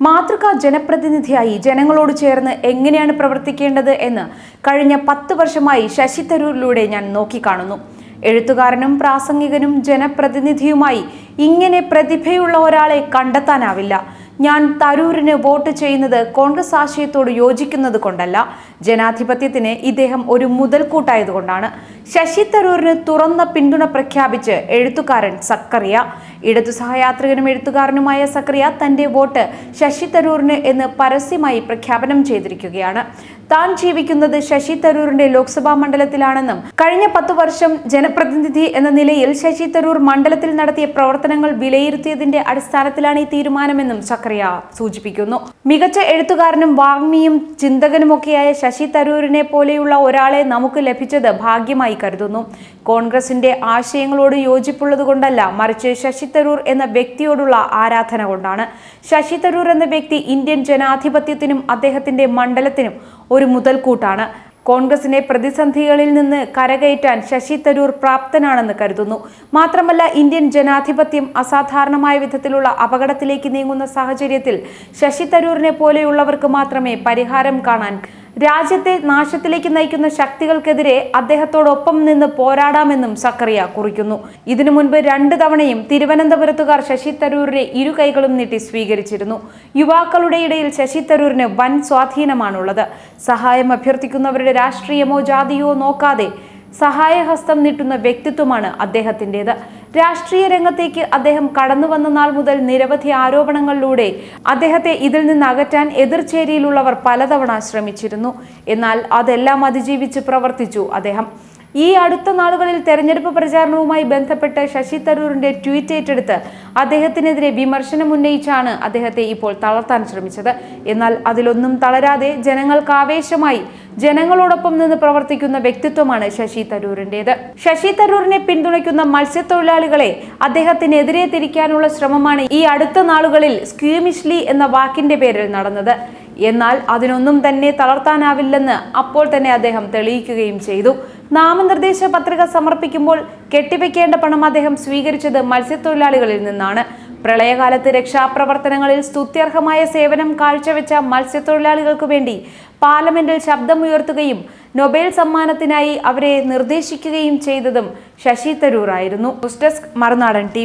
മാതൃകാ ജനപ്രതിനിധിയായി ജനങ്ങളോട് ചേർന്ന് എങ്ങനെയാണ് പ്രവർത്തിക്കേണ്ടത് എന്ന് കഴിഞ്ഞ പത്ത് വർഷമായി ശശി തരൂരിലൂടെ ഞാൻ നോക്കിക്കാണുന്നു. എഴുത്തുകാരനും പ്രാസംഗികനും ജനപ്രതിനിധിയുമായി ഇങ്ങനെ പ്രതിഭയുള്ള ഒരാളെ കണ്ടെത്താനാവില്ല. ഞാൻ തരൂരിന് വോട്ട് ചെയ്യുന്നത് കോൺഗ്രസ് ആശയത്തോട് യോജിക്കുന്നത് കൊണ്ടല്ല. ജനാധിപത്യത്തിന് ഇദ്ദേഹം ഒരു മുതൽക്കൂട്ടായതുകൊണ്ടാണ് ശശി തരൂരിന് തുറന്ന പിന്തുണ പ്രഖ്യാപിച്ച് എഴുത്തുകാരൻ സക്കറിയ. ഇടതു സഹയാത്രികനും എഴുത്തുകാരനുമായ സക്കറിയ തന്റെ വോട്ട് ശശി തരൂരിന് എന്ന് പരസ്യമായി പ്രഖ്യാപനം ചെയ്തിരിക്കുകയാണ്. താൻ ജീവിക്കുന്നത് ശശി തരൂരിന്റെ ലോക്സഭാ മണ്ഡലത്തിലാണെന്നും കഴിഞ്ഞ പത്തു വർഷം ജനപ്രതിനിധി എന്ന നിലയിൽ ശശി തരൂർ മണ്ഡലത്തിൽ നടത്തിയ പ്രവർത്തനങ്ങൾ വിലയിരുത്തിയതിന്റെ അടിസ്ഥാനത്തിലാണ് ഈ തീരുമാനമെന്നും സക്കറിയ സൂചിപ്പിക്കുന്നു. മികച്ച എഴുത്തുകാരനും വാഗ്മിയും ചിന്തകനുമൊക്കെയായ ശശി തരൂരിനെ പോലെയുള്ള ഒരാളെ നമുക്ക് ലഭിച്ചത് ഭാഗ്യമായി കരുതുന്നു. കോൺഗ്രസിന്റെ ആശയങ്ങളോട് യോജിപ്പുള്ളത് കൊണ്ടല്ല മറിച്ച് ശശി തരൂർ എന്ന വ്യക്തിയോടുള്ള ആരാധന കൊണ്ടാണ്. ശശി തരൂർ എന്ന വ്യക്തി ഇന്ത്യൻ ജനാധിപത്യത്തിനും അദ്ദേഹത്തിന്റെ മണ്ഡലത്തിനും ഒരു മുതൽക്കൂട്ടാണ്. കോൺഗ്രസിനെ പ്രതിസന്ധികളിൽ നിന്ന് കരകയറ്റാൻ ശശി തരൂർ പ്രാപ്തനാണെന്ന് കരുതുന്നു. മാത്രമല്ല ഇന്ത്യൻ ജനാധിപത്യം അസാധാരണമായ വിധത്തിലുള്ള അപകടത്തിലേക്ക് നീങ്ങുന്ന സാഹചര്യത്തിൽ ശശി തരൂരിനെ പോലെയുള്ളവർക്ക് മാത്രമേ പരിഹാരം കാണാൻ രാജ്യത്തെ നാശത്തിലേക്ക് നയിക്കുന്ന ശക്തികൾക്കെതിരെ അദ്ദേഹത്തോടൊപ്പം നിന്ന് പോരാടാമെന്നും സക്കറിയ കുറിക്കുന്നു. ഇതിനു മുൻപ് രണ്ടു തവണയും തിരുവനന്തപുരത്തുകാർ ശശി തരൂരിനെ ഇരു കൈകളും നീട്ടി സ്വീകരിച്ചിരുന്നു. യുവാക്കളുടെ ഇടയിൽ ശശി തരൂരിന് വൻ സ്വാധീനമാണുള്ളത്. സഹായം അഭ്യർത്ഥിക്കുന്നവരുടെ രാഷ്ട്രീയമോ ജാതിയോ നോക്കാതെ സഹായഹസ്തം നീട്ടുന്ന വ്യക്തിത്വമാണ് അദ്ദേഹത്തിന്റെത്. രാഷ്ട്രീയ രംഗത്തേക്ക് അദ്ദേഹം കടന്നു വന്ന നാൾ മുതൽ നിരവധി ആരോപണങ്ങളിലൂടെ അദ്ദേഹത്തെ ഇതിൽ നിന്ന് അകറ്റാൻ എതിർചേരിയിലുള്ളവർ പലതവണ ശ്രമിച്ചിരുന്നു. എന്നാൽ അതെല്ലാം അതിജീവിച്ച് പ്രവർത്തിച്ചു അദ്ദേഹം. ഈ അടുത്ത നാളുകളിൽ തെരഞ്ഞെടുപ്പ് പ്രചാരണവുമായി ബന്ധപ്പെട്ട് ശശി തരൂരിന്റെ ട്വീറ്റ് ഏറ്റെടുത്ത് അദ്ദേഹത്തിനെതിരെ വിമർശനം ഉന്നയിച്ചാണ് അദ്ദേഹത്തെ ഇപ്പോൾ തളർത്താൻ ശ്രമിച്ചത്. എന്നാൽ അതിലൊന്നും തളരാതെ ജനങ്ങൾക്ക് ആവേശമായി ജനങ്ങളോടൊപ്പം നിന്ന് പ്രവർത്തിക്കുന്ന വ്യക്തിത്വമാണ് ശശി തരൂരിന്റെത് ശശി തരൂരിനെ പിന്തുണയ്ക്കുന്ന മത്സ്യത്തൊഴിലാളികളെ അദ്ദേഹത്തിനെതിരെ തിരിക്കാനുള്ള ശ്രമമാണ് ഈ അടുത്ത നാളുകളിൽ സ്ക്യൂമിഷ്ലി എന്ന വാക്കിന്റെ പേരിൽ നടന്നത്. എന്നാൽ അതിനൊന്നും തന്നെ തളർത്താനാവില്ലെന്ന് അപ്പോൾ തന്നെ അദ്ദേഹം തെളിയിക്കുകയും ചെയ്തു. നാമനിർദ്ദേശ പത്രിക സമർപ്പിക്കുമ്പോൾ കെട്ടിവെക്കേണ്ട പണം അദ്ദേഹം സ്വീകരിച്ചത് മത്സ്യത്തൊഴിലാളികളിൽ നിന്നാണ്. പ്രളയകാലത്ത് രക്ഷാപ്രവർത്തനങ്ങളിൽ സ്തുത്യർഹമായ സേവനം കാഴ്ചവെച്ച മത്സ്യത്തൊഴിലാളികൾക്കു വേണ്ടി പാർലമെന്റിൽ ശബ്ദമുയർത്തുകയും നൊബേൽ സമ്മാനത്തിനായി അവരെ നിർദ്ദേശിക്കുകയും ചെയ്തതും ശശി തരൂർ ആയിരുന്നു ഡെസ്ക് മറുനാടൻ ടി